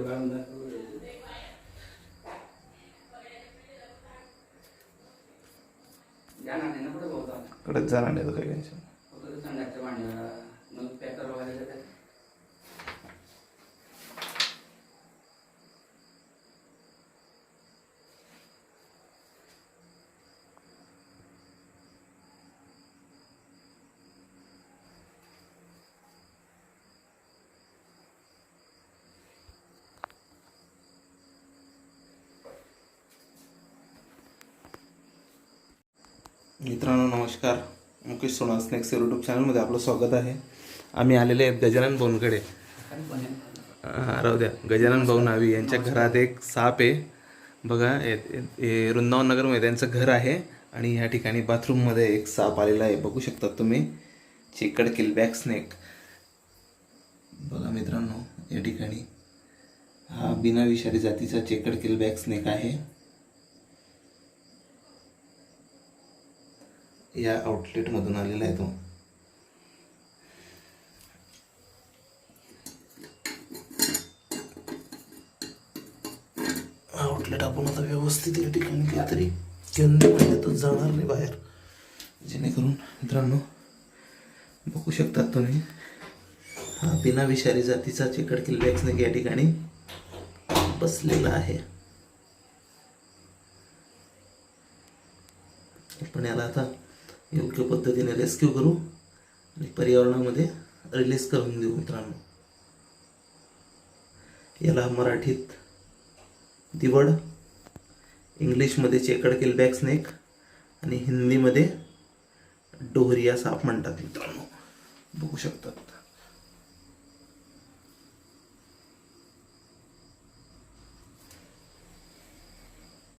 दाखव. जाणार नाही ना? कडक जाणार नाही काही टेन्शन मित्रांनो नमस्कार. मुकेश सोना स्नॅक्स यूट्यूब चॅनलमध्ये आपलं स्वागत आहे. आम्ही आलेले आहेत गजानन भाऊंकडे राहू द्या. गजानन भाऊ नावी यांच्या घरात एक साप आहे. बघा हे- वृंदावन नगरमध्ये त्यांचं घर आहे आणि ह्या ठिकाणी बाथरूममध्ये एक साप आलेला आहे. बघू शकता तुम्ही. चिकड किल बॅक स्नेक बघा मित्रांनो या ठिकाणी. हा बिना विषारी जातीचा चेकड किल बॅक स्नेक आहे. या आउटलेटमधून आलेला आहे तो. आउटलेट आपण आता व्यवस्थित या ठिकाणी काहीतरी केंद्र महिन्यातच जाणार नाही बाहेर. जेणेकरून मित्रांनो बघू शकतात तुम्ही हा बिना विषारी जातीचा चिकट किल्बॅक्सने या ठिकाणी बसलेला आहे. आपण याला आता योग्य पद्धतीने रेस्क्यू करू आणि पर्यावरणामध्ये रिलीज करून देऊ मित्रांनो. याला मराठीत दिवड इंग्लिशमध्ये चेकड किलबॅक स्नेक आणि हिंदीमध्ये डोहरिया साप म्हणतात मित्रांनो. बघू शकतात.